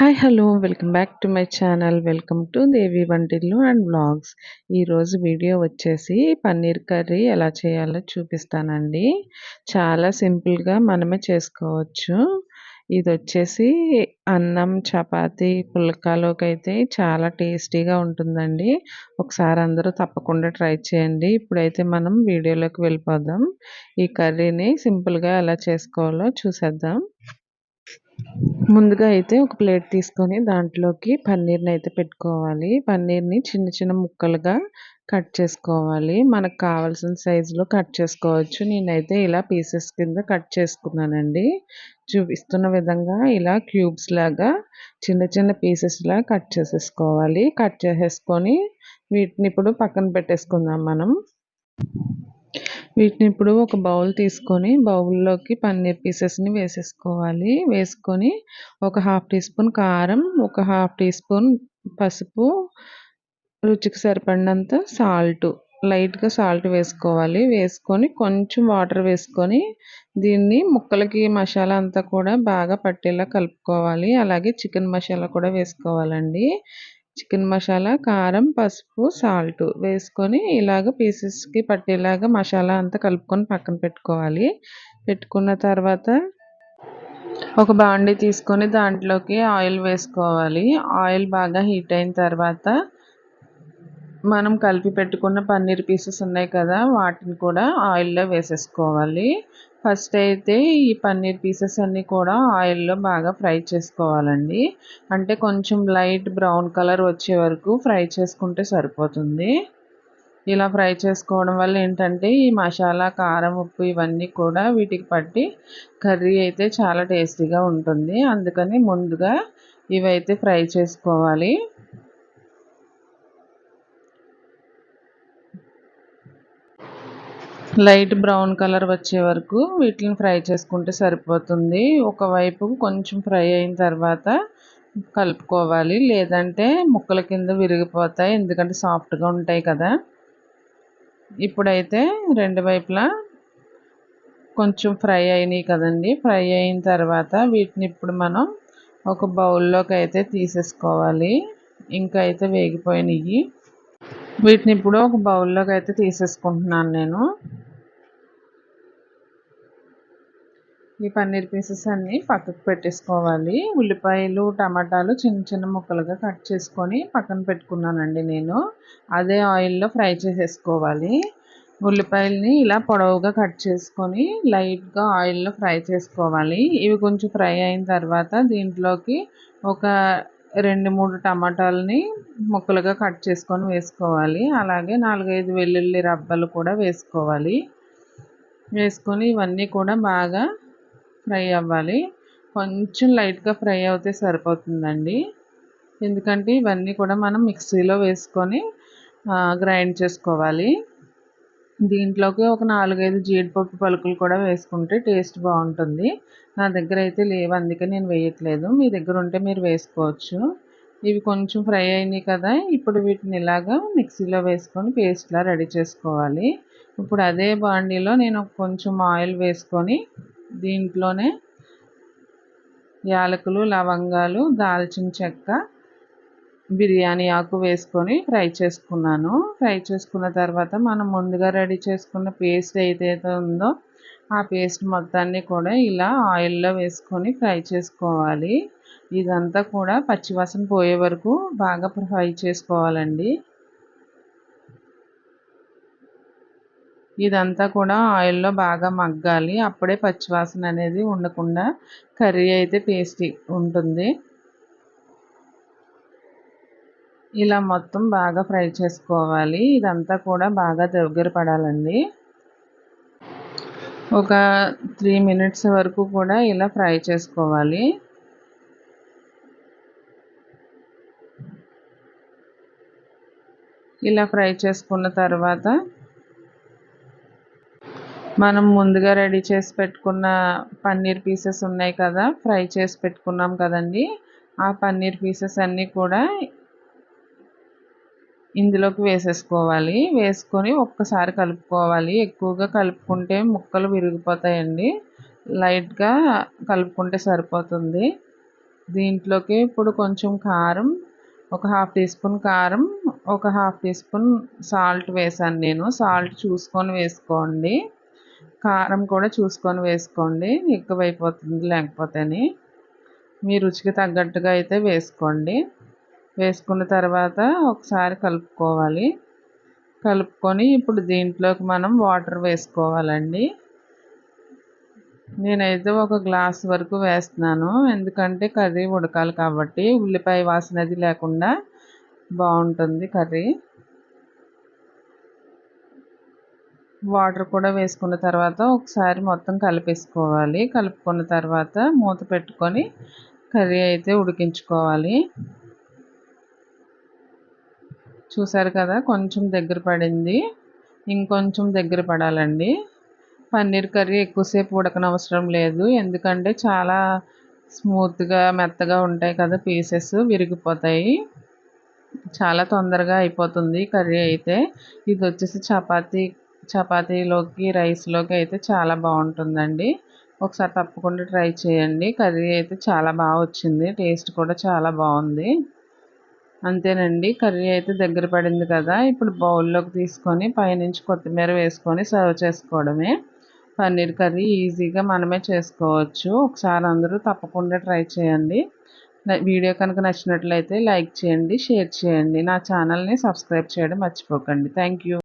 Hi hello welcome back to my channel welcome to Devi వంటిల్లు and blogs ఈరోజు video వచ్చేసి paneer curry ఎలా చేయాలో చూపిస్తానండి. చాలా సింపుల్గా మనమే చేసుకోవచ్చు. ఇది వచ్చేసి అన్నం చపాతి పుల్కాలోకి అయితే చాలా టేస్టీగా ఉంటుందండి. ఒకసారి అందరూ తప్పకుండా ట్రై చేయండి. ఇప్పుడైతే మనం వీడియోలోకి వెళ్ళిపోదాం. ఈ కర్రీని సింపుల్గా ఎలా చేసుకోవాలో చూసేద్దాం. ముందుగా అయితే ఒక ప్లేట్ తీసుకొని దాంట్లోకి పన్నీర్ని అయితే పెట్టుకోవాలి. పన్నీర్ని చిన్న చిన్న ముక్కలుగా కట్ చేసుకోవాలి. మనకు కావాల్సిన సైజులో కట్ చేసుకోవచ్చు. నేనైతే ఇలా పీసెస్ కింద కట్ చేసుకున్నానండి. చూపిస్తున్న విధంగా ఇలా క్యూబ్స్ లాగా చిన్న చిన్న పీసెస్లా కట్ చేసేసుకోవాలి. కట్ చేసేసుకొని వీటిని ఇప్పుడు పక్కన పెట్టేసుకుందాం మనం. వీటిని ఇప్పుడు ఒక బౌల్ తీసుకొని బౌల్లోకి పన్నీర్ పీసెస్ని వేసేసుకోవాలి. వేసుకొని ఒక హాఫ్ టీ స్పూన్ కారం ఒక హాఫ్ టీ స్పూన్ పసుపు రుచికి సరిపడినంత సాల్ట్. లైట్గా సాల్ట్ వేసుకోవాలి. వేసుకొని కొంచెం వాటర్ వేసుకొని దీన్ని ముక్కలకి మసాలా అంతా కూడా బాగా పట్టేలా కలుపుకోవాలి. అలాగే చికెన్ మసాలా కూడా వేసుకోవాలండి. చికెన్ మసాలా కారం పసుపు సాల్ట్ వేసుకొని ఇలాగ పీసెస్కి పట్టేలాగా మసాలా అంతా కలుపుకొని పక్కన పెట్టుకోవాలి. పెట్టుకున్న తర్వాత ఒక బాండి తీసుకొని దాంట్లోకి ఆయిల్ వేసుకోవాలి. ఆయిల్ బాగా హీట్ అయిన తర్వాత మనం కలిపి పెట్టుకున్న పన్నీర్ పీసెస్ ఉన్నాయి కదా వాటిని కూడా ఆయిల్లో వేసేసుకోవాలి. ఫస్ట్ అయితే ఈ పన్నీర్ పీసెస్ అన్నీ కూడా ఆయిల్లో బాగా ఫ్రై చేసుకోవాలండి. అంటే కొంచెం లైట్ బ్రౌన్ కలర్ వచ్చే వరకు ఫ్రై చేసుకుంటే సరిపోతుంది. ఇలా ఫ్రై చేసుకోవడం వల్ల ఏంటంటే ఈ మసాలా కారం ఉప్పు ఇవన్నీ కూడా వీటికి పట్టి కర్రీ అయితే చాలా టేస్టీగా ఉంటుంది. అందుకని ముందుగా ఇవైతే ఫ్రై చేసుకోవాలి. లైట్ బ్రౌన్ కలర్ వచ్చే వరకు వీటిని ఫ్రై చేసుకుంటే సరిపోతుంది. ఒకవైపు కొంచెం ఫ్రై అయిన తర్వాత కలుపుకోవాలి. లేదంటే ముక్కల కింద విరిగిపోతాయి ఎందుకంటే సాఫ్ట్గా ఉంటాయి కదా. ఇప్పుడైతే రెండు వైపులా కొంచెం ఫ్రై అయినాయి కదండి. ఫ్రై అయిన తర్వాత వీటిని ఇప్పుడు మనం ఒక బౌల్లోకి అయితే తీసేసుకోవాలి. ఇంకా అయితే వేగిపోయినాయి. వీటిని ఇప్పుడు ఒక బౌల్లోకి అయితే తీసేసుకుంటున్నాను నేను. ఈ పన్నీర్ పీసెస్ అన్నీ పక్కకు పెట్టేసుకోవాలి. ఉల్లిపాయలు టమాటాలు చిన్న చిన్న ముక్కలుగా కట్ చేసుకొని పక్కన పెట్టుకున్నానండి నేను. అదే ఆయిల్లో ఫ్రై చేసేసుకోవాలి. ఉల్లిపాయలని ఇలా పొడవుగా కట్ చేసుకొని లైట్గా ఆయిల్లో ఫ్రై చేసుకోవాలి. ఇవి కొంచెం ఫ్రై అయిన తర్వాత దీంట్లోకి ఒక రెండు మూడు టమాటాలని ముక్కలుగా కట్ చేసుకొని వేసుకోవాలి. అలాగే నాలుగైదు వెల్లుల్లి రబ్బలు కూడా వేసుకోవాలి. వేసుకొని ఇవన్నీ కూడా బాగా ఫ్రై అవ్వాలి. కొంచెం లైట్గా ఫ్రై అవుతే సరిపోతుందండి. ఎందుకంటే ఇవన్నీ కూడా మనం మిక్సీలో వేసుకొని గ్రైండ్ చేసుకోవాలి. దీంట్లోకి ఒక నాలుగైదు జీడిపప్పు పలుకులు కూడా వేసుకుంటే టేస్ట్ బాగుంటుంది. నా దగ్గర అయితే లేవు అందుకే నేను వేయట్లేదు. మీ దగ్గర ఉంటే మీరు వేసుకోవచ్చు. ఇవి కొంచెం ఫ్రై అయినాయి కదా ఇప్పుడు వీటిని ఇలాగా మిక్సీలో వేసుకొని పేస్ట్లా రెడీ చేసుకోవాలి. ఇప్పుడు అదే బాండీలో నేను కొంచెం ఆయిల్ వేసుకొని దీంట్లోనే యాలకులు లవంగాలు దాల్చిన చెక్క బిర్యానీ ఆకు వేసుకొని ఫ్రై చేసుకున్నాను. ఫ్రై చేసుకున్న తర్వాత మనం ముందుగా రెడీ చేసుకున్న పేస్ట్ ఏదైతే ఉందో ఆ పేస్ట్ మొత్తాన్ని కూడా ఇలా ఆయిల్లో వేసుకొని ఫ్రై చేసుకోవాలి. ఇదంతా కూడా పచ్చివాసన పోయే వరకు బాగా ఫ్రై చేసుకోవాలండి. ఇదంతా కూడా ఆయిల్లో బాగా మగ్గాలి. అప్పుడే పచ్చివాసన అనేది ఉండకుండా కర్రీ అయితే టేస్టీ ఉంటుంది. ఇలా మొత్తం బాగా ఫ్రై చేసుకోవాలి. ఇదంతా కూడా బాగా దగ్గర పడాలండి. ఒక త్రీ మినిట్స్ వరకు కూడా ఇలా ఫ్రై చేసుకోవాలి. ఇలా ఫ్రై చేసుకున్న తర్వాత మనం ముందుగా రెడీ చేసి పెట్టుకున్న పన్నీర్ పీసెస్ ఉన్నాయి కదా ఫ్రై చేసి పెట్టుకున్నాం కదండి. ఆ పన్నీర్ పీసెస్ అన్నీ కూడా ఇందులోకి వేసేసుకోవాలి. వేసుకొని ఒక్కసారి కలుపుకోవాలి. ఎక్కువగా కలుపుకుంటే ముక్కలు విరిగిపోతాయండి. లైట్గా కలుపుకుంటే సరిపోతుంది. దీంట్లోకి ఇప్పుడు కొంచెం కారం ఒక హాఫ్ టీ స్పూన్ కారం ఒక హాఫ్ టీ స్పూన్ సాల్ట్ వేసాను నేను. సాల్ట్ చూసుకొని వేసుకోండి. కారం కూడా చూసుకొని వేసుకోండి. ఎక్కువ అయిపోతుంది లేకపోతేని. మీ రుచికి తగ్గట్టుగా అయితే వేసుకోండి. వేసుకున్న తర్వాత ఒకసారి కలుపుకోవాలి. కలుపుకొని ఇప్పుడు దీంట్లోకి మనం వాటర్ వేసుకోవాలండి. నేనైతే ఒక గ్లాస్ వరకు వేస్తున్నాను. ఎందుకంటే కర్రీ ఉడకాలి కాబట్టి ఉల్లిపాయ వాసన అది లేకుండా బాగుంటుంది కర్రీ. వాటర్ కూడా వేసుకున్న తర్వాత ఒకసారి మొత్తం కలిపేసుకోవాలి. కలుపుకున్న తర్వాత మూత పెట్టుకొని కర్రీ అయితే ఉడికించుకోవాలి. చూసారు కదా కొంచెం దగ్గర పడింది. ఇంకొంచెం దగ్గర పడాలండి. పన్నీర్ కర్రీ ఎక్కువసేపు ఉడకనవసరం లేదు. ఎందుకంటే చాలా స్మూత్గా మెత్తగా ఉంటాయి కదా పీసెస్ విరిగిపోతాయి. చాలా తొందరగా అయిపోతుంది కర్రీ అయితే. ఇది వచ్చేసి చపాతీ చపాతీలోకి రైస్లోకి అయితే చాలా బాగుంటుందండి. ఒకసారి తప్పకుండా ట్రై చేయండి. కర్రీ అయితే చాలా బాగా వచ్చింది. టేస్ట్ కూడా చాలా బాగుంది. అంతేనండి. కర్రీ అయితే దగ్గర పడింది కదా. ఇప్పుడు బౌల్లోకి తీసుకొని పైనుంచి కొత్తిమీర వేసుకొని సర్వ్ చేసుకోవడమే. పన్నీర్ కర్రీ ఈజీగా మనమే చేసుకోవచ్చు. ఒకసారి అందరూ తప్పకుండా ట్రై చేయండి. వీడియో కనుక నచ్చినట్లయితే లైక్ చేయండి షేర్ చేయండి. నా ఛానల్ని సబ్స్క్రైబ్ చేయడం మర్చిపోకండి. Thank you.